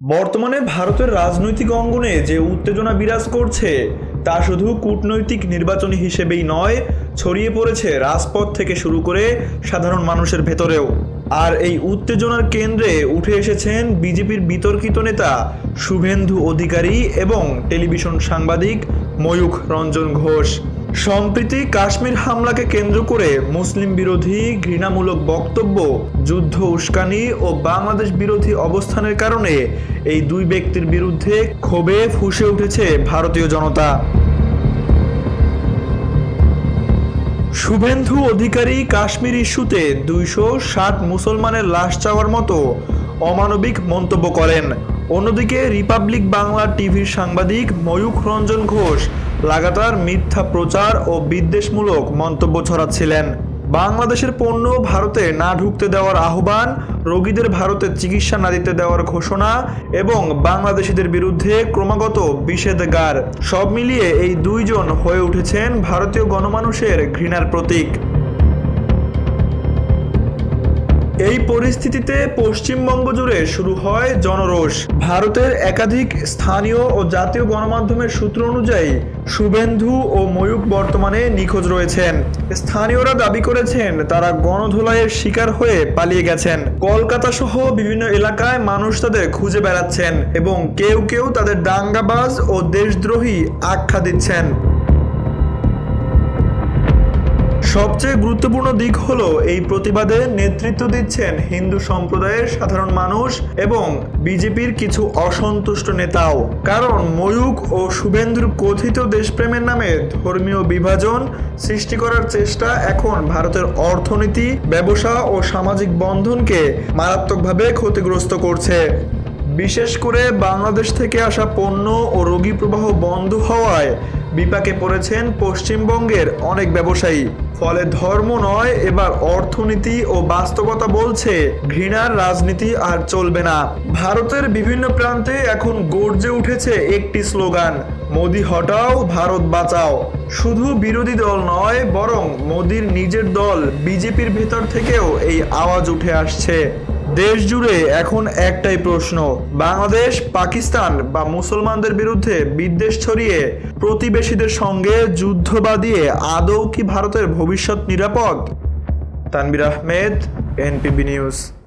বর্তমানে ভারতের রাজনৈতিক অঙ্গনে যে উত্তেজনা বিরাজ করছে, তা শুধু কূটনৈতিক নির্বাচনী হিসেবেই নয়, ছড়িয়ে পড়েছে রাজপথ থেকে শুরু করে সাধারণ মানুষের ভেতরেও। আর এই উত্তেজনার কেন্দ্রে উঠে এসেছেন বিজেপির বিতর্কিত নেতা শুভেন্দু অধিকারী এবং টেলিভিশন সাংবাদিক ময়ূখ রঞ্জন ঘোষ। সম্প্রতি কাশ্মীর হামলাকে কেন্দ্র করে মুসলিম বিরোধী ঘৃণামূলক বক্তব্য, যুদ্ধ উস্কানি ও বাংলাদেশ বিরোধী অবস্থানের কারণে এই দুই ব্যক্তির বিরুদ্ধে ক্ষোভে ফুসে উঠেছে ভারতীয় জনতা। শুভেন্দু অধিকারী কাশ্মীর ইস্যুতে দুইশো ষাট মুসলমানের লাশ চাওয়ার মতো অমানবিক মন্তব্য করেন। অন্যদিকে রিপাবলিক বাংলা টিভির সাংবাদিক ময়ূখ রঞ্জন ঘোষ লাগাতার মিথ্যা প্রচার ও বিদ্বেষমূলক মন্তব্য ছড়াচ্ছিলেন। বাংলাদেশের পণ্য ভারতে না ঢুকতে দেওয়ার আহ্বান, রোগীদের ভারতে চিকিৎসা না দিতে দেওয়ার ঘোষণা এবং বাংলাদেশিদের বিরুদ্ধে ক্রমাগত নিষেধাজ্ঞার। সব মিলিয়ে এই দুইজন হয়ে উঠেছেন ভারতীয় গণমানুষের ঘৃণার প্রতীক। এই পরিস্থিতিতে পশ্চিমবঙ্গ জুড়ে শুরু হয় জনরোষ। ভারতের একাধিক স্থানীয় ও জাতীয় গণমাধ্যমের সূত্র অনুযায়ী শুভেন্দু ও ময়ূক বর্তমানে নিখোঁজ রয়েছেন। স্থানীয়রা দাবি করেছেন, তারা গণধোলাইয়ের শিকার হয়ে পালিয়ে গেছেন। কলকাতা সহ বিভিন্ন এলাকায় মানুষ তাদের খুঁজে বেড়াচ্ছেন এবং কেউ কেউ তাদের দাঙ্গাবাজ ও দেশদ্রোহী আখ্যা দিচ্ছেন। সবচেয়ে গুরুত্বপূর্ণ দিক হলো এই প্রতিবাদে নেতৃত্ব দিচ্ছেন হিন্দু সম্প্রদায়ের সাধারণ মানুষ এবং বিজেপির কিছু অসন্তুষ্ট নেতাও। কারণ ময়ূক ও শুভেন্দুর কথিত দেশপ্রেমের নামে ধর্মীয় বিভাজন সৃষ্টি করার চেষ্টা এখন ভারতের অর্থনীতি, ব্যবসা ও সামাজিক বন্ধনকে মারাত্মকভাবে ক্ষতিগ্রস্ত করছে। বিশেষ করে বাংলাদেশ থেকে আসা পণ্য ও রোগী প্রবাহ বন্ধ হওয়ায় বিপাকে পড়েছেন পশ্চিমবঙ্গের অনেক ব্যবসায়ী। ফলে ধর্ম নয়, এবার অর্থনীতি ও বাস্তবতা বলছে ঘৃণার রাজনীতি আর চলবে না। ভারতের বিভিন্ন প্রান্তে এখন গর্জে উঠেছে একটি স্লোগান, মোদি হটাও, ভারত বাঁচাও। শুধু বিরোধী দল নয়, বরং মোদির নিজের দল, বিজেপির ভেতর থেকেও এই আওয়াজ উঠে আসছে। দেশ জুড়ে এখন একটাই প্রশ্ন, বাংলাদেশ, পাকিস্তান বা মুসলমানদের বিরুদ্ধে বিদ্বেষ ছড়িয়ে প্রতিবেশীদের সঙ্গে যুদ্ধ বাদিয়ে আদৌ কি ভারতের ভবিষ্যৎ নিরাপদ? Tanvir Ahmed, NPB news.